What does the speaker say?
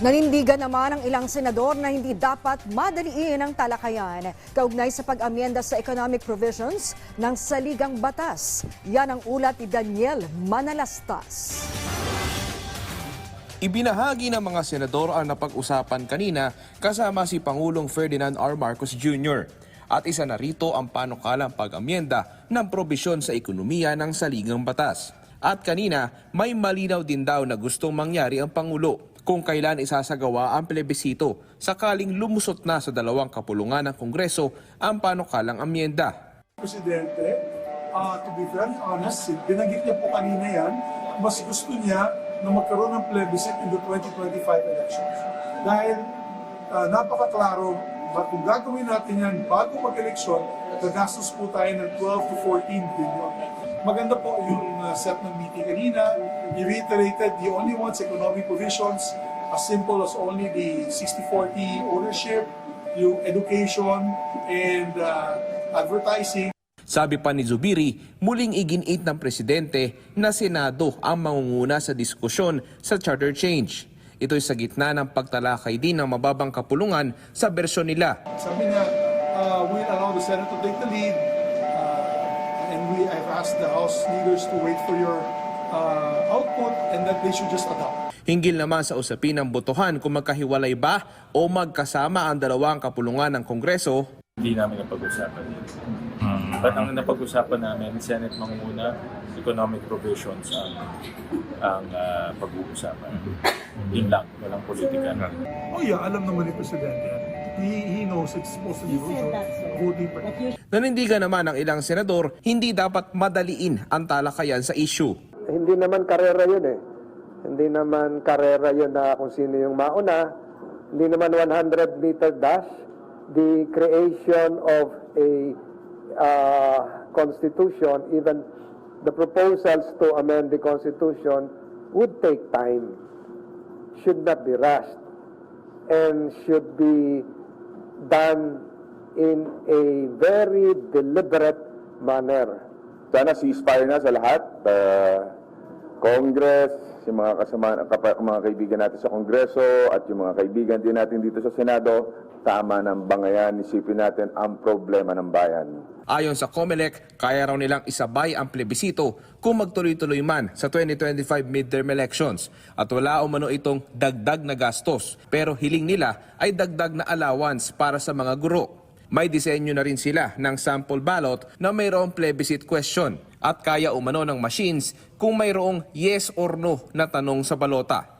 Nanindigan naman ang ilang senador na hindi dapat madaliin ang talakayan kaugnay sa pag-amyenda sa economic provisions ng saligang batas. Yan ang ulat ni Daniel Manalastas. Ibinahagi ng mga senador ang napag-usapan kanina kasama si Pangulong Ferdinand R. Marcos Jr. At isa na rito ang panukalang pag-amyenda ng probisyon sa ekonomiya ng saligang batas. At kanina, may malinaw din daw na gustong mangyari ang Pangulo kung kailan isasagawa ang plebisito sakaling lumusot na sa dalawang kapulungan ng Kongreso ang panukalang amyenda. Presidente, uh, to be very honest, binanggit niya po kanina yan, mas gusto niya na magkaroon ng plebiscite in the 2025 elections. Dahil uh, napakaklaro, kung gagawin natin yan bago mag-eleksyon, gagastos po tayo ng 12 to 14 billion. Maganda po yung uh, set ng meeting kanina. He reiterated he only wants economic provisions as simple as only the 60-40 ownership, yung education, and uh, advertising. Sabi pa ni Zubiri, muling iginit ng presidente na Senado ang mangunguna sa diskusyon sa charter change. Ito'y sa gitna ng pagtalakay din ng mababang kapulungan sa bersyon nila. Sabi niya, uh, we'll allow the Senate to take the lead and we I've asked the House leaders to wait for your uh, output and that they should just adopt. Hinggil naman sa usapin ng botohan kung magkahiwalay ba o magkasama ang dalawang kapulungan ng Kongreso, hindi namin napag-usapan yun. But ang napag-usapan namin, Senate manguna, economic provisions ang ang ah, pag-uusapan. Yun lang, walang politika. Oh yeah, alam naman ni Presidente yan. He, he knows it's supposed to be voting for nanindigan naman ng ilang senador, hindi dapat madaliin ang talakayan sa issue. hindi naman karera yun eh. Hindi naman karera yun na kung sino yung mauna. Hindi naman 100 meter dash. The creation of a uh, constitution, even the proposals to amend the constitution would take time. Should not be rushed and should be done in a very deliberate manner. Sana ceasefire na sa lahat. Uh, Congress, yung mga kasama, kapa, mga kaibigan natin sa Kongreso at yung mga kaibigan din natin dito sa Senado, tama ng bangayan, isipin natin ang problema ng bayan. Ayon sa COMELEC, kaya raw nilang isabay ang plebisito kung magtuloy-tuloy man sa 2025 midterm elections at wala umano itong dagdag na gastos pero hiling nila ay dagdag na allowance para sa mga guro. May disenyo na rin sila ng sample ballot na mayroong plebiscite question at kaya umano ng machines kung mayroong yes or no na tanong sa balota.